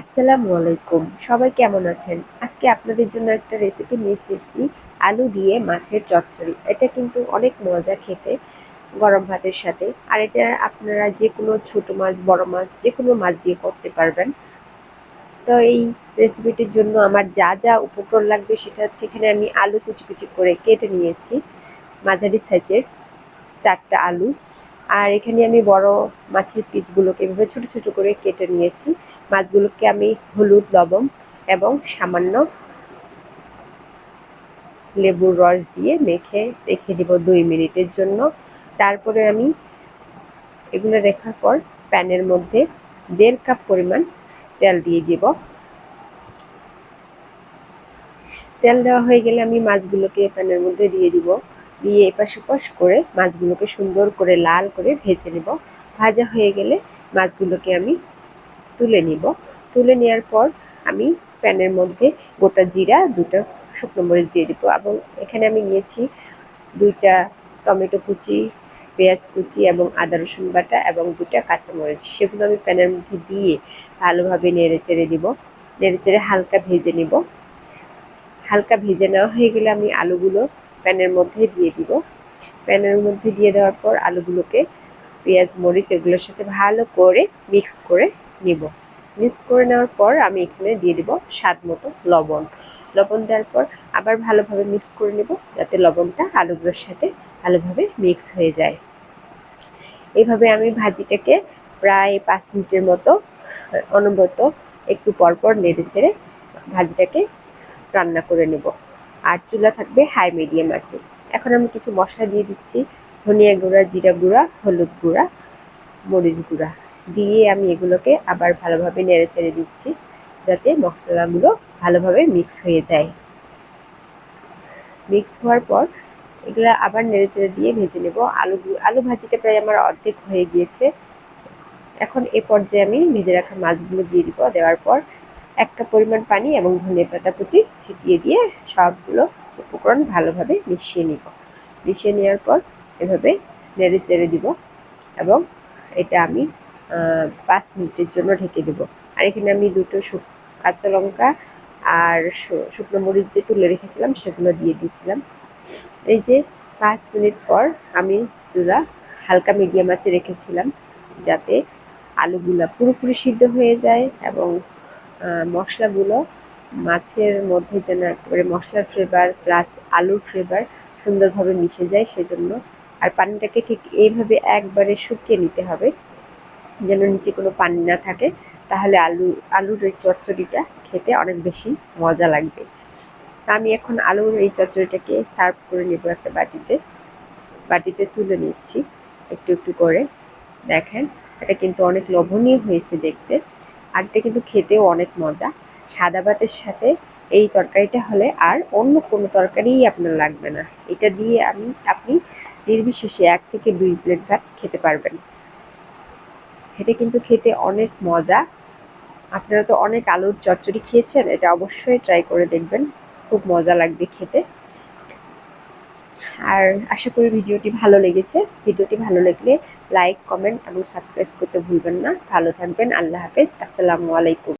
আসসালামু আলাইকুম। সবাই কেমন আছেন? আজকে আপনাদের জন্য একটা রেসিপি নিয়ে এসেছি, আলু দিয়ে মাছের চচ্চড়ি। এটা কিন্তু অনেক মজা খেতে, গরম ভাতের সাথে। আর এটা আপনারা যে কোনো ছোটো মাছ, বড় মাছ যে কোনো মাছ দিয়ে করতে পারবেন। তো এই রেসিপিটির জন্য আমার যা যা উপকরণ লাগবে সেটা হচ্ছে এখানে আমি আলু কুচি কুচি করে কেটে নিয়েছি। মাঝারি সাইজের চারটা আলু। আর এখানে আমি বড় মাছের পিসগুলোকে এভাবে ছোট ছোট করে কেটে নিয়েছি। মাছগুলোকে আমি হলুদ, লবণ এবং সামান্য লেবুর রস দিয়ে মেখে রেখে দিব দুই মিনিটের জন্য। তারপরে আমি এগুলো রেখার পর প্যানের মধ্যে দেড় কাপ পরিমাণ তেল দিয়ে দিব। তেল দেওয়া হয়ে গেলে আমি মাছগুলোকে প্যানের মধ্যে দিয়ে দিব। দিয়ে এপাশ ওপাশ করে মাছগুলোকে সুন্দর করে লাল করে ভেজে নেব। ভাজা হয়ে গেলে মাছগুলোকে আমি তুলে নিব। তুলে নেওয়ার পর আমি প্যানের মধ্যে গোটা জিরা, দুটো শুকনো মরিচ দিয়ে দিব এবং এখানে আমি নিয়েছি দুইটা টমেটো কুচি, পেঁয়াজ কুচি এবং আদা, রসুন বাটা এবং দুটা কাঁচামরিচ। সেগুলো আমি প্যানের মধ্যে দিয়ে ভালোভাবে নেড়ে চেড়ে দিব নেড়ে চেড়ে হালকা ভেজে নিব। হালকা ভেজে নেওয়া হয়ে গেলে আমি আলুগুলো প্যানের মধ্যে দিয়ে দিব। প্যানের মধ্যে দিয়ে দেওয়ার পর আলুগুলোকে পেঁয়াজ, মরিচ এগুলোর সাথে ভালো করে মিক্স করে নিব। মিক্স করে নেওয়ার পর আমি এখানে দিয়ে দিব স্বাদ মতো লবণ। লবণ দেওয়ার পর আবার ভালোভাবে মিক্স করে নেব যাতে লবণটা আলুগুলোর সাথে ভালোভাবে মিক্স হয়ে যায়। এভাবে আমি ভাজিটাকে প্রায় পাঁচ মিনিটের মতো অনবরত একটু পরপর নেড়ে চেড়ে ভাজিটাকে রান্না করে নেব। আর চুলা থাকবে হাই মিডিয়াম আছে। এখন আমি কিছু মশলা দিয়ে দিচ্ছি। ধনিয়া গুঁড়া, জিরা গুঁড়া, হলুদ গুঁড়া, মরিচ গুঁড়া। দিয়ে আমি এগুলোকে আবার ভালোভাবে নেড়ে চেড়ে দিচ্ছি, যাতে মশলাগুলো ভালোভাবে মিক্স হয়ে যায়। মিক্স হওয়ার পর এগুলো আবার নেড়ে চেড়ে দিয়ে ভেজে নেব। আলু আলু ভাজিটা প্রায় আমার অর্ধেক হয়ে গিয়েছে। এখন এ পর্যায়ে আমি ভেজে রাখা মাছগুলো দিয়ে দিব। দেওয়ার পর একটা পরিমাণ পানি এবং ধনে পাতা কুচি ছিটিয়ে দিয়ে সবগুলো উপকরণ ভালোভাবে মিশিয়ে নিব। মিশিয়ে নেওয়ার পর এভাবে নেড়ে চেড়ে দিব এবং এটা আমি পাঁচ মিনিটের জন্য ঢেকে দেব। আর এখানে আমি দুটো কাঁচা লঙ্কা আর শুকনো মরিচ যে তুলে রেখেছিলাম সেগুলো দিয়ে দিয়েছিলাম। এই যে পাঁচ মিনিট পর আমি চুলা হালকা মিডিয়াম আঁচে রেখেছিলাম যাতে আলুগুলা পুরোপুরি সিদ্ধ হয়ে যায় এবং মশলাগুলো মাছের মধ্যে যেন একেবারে মশলার ফ্লেভার প্লাস আলুর ফ্লেভার সুন্দরভাবে মিশে যায় সেজন্য। আর পানিটাকে ঠিক এইভাবে একবারে শুকিয়ে নিতে হবে, যেন নিচে কোনো পানি না থাকে। তাহলে আলু, আলুর এই চচ্চড়িটা খেতে অনেক বেশি মজা লাগবে। আমি এখন আলুর এই চচ্চড়িটাকে সার্ভ করে নেব একটা বাটিতে। বাটিতে তুলে নিচ্ছি একটু একটু করে। দেখেন, এটা কিন্তু অনেক লোভনীয় হয়েছে দেখতে। আর এটা কিন্তু খেতেও অনেক মজা। সাদা ভাতের সাথে এই তরকারিটা হলে আর অন্য কোনো তরকারিই আপনার লাগবে না। এটা দিয়ে আমি, আপনি নির্বিশেষে এক থেকে দুই প্লেট ভাত খেতে পারবেন। এটা কিন্তু খেতে অনেক মজা। আপনারা তো অনেক আলুর চচ্চড়ি খেয়েছেন, এটা অবশ্যই ট্রাই করে দেখবেন। খুব মজা লাগবে খেতে। আর আশা করি ভিডিওটি ভালো লেগেছে। ভিডিওটি ভালো লাগলে লাইক কমেন্ট এবং সাবস্ক্রাইব করতে ভুলবেন না। ভালো থাকবেন। আল্লাহ হাফেজ। আসসালামু আলাইকুম।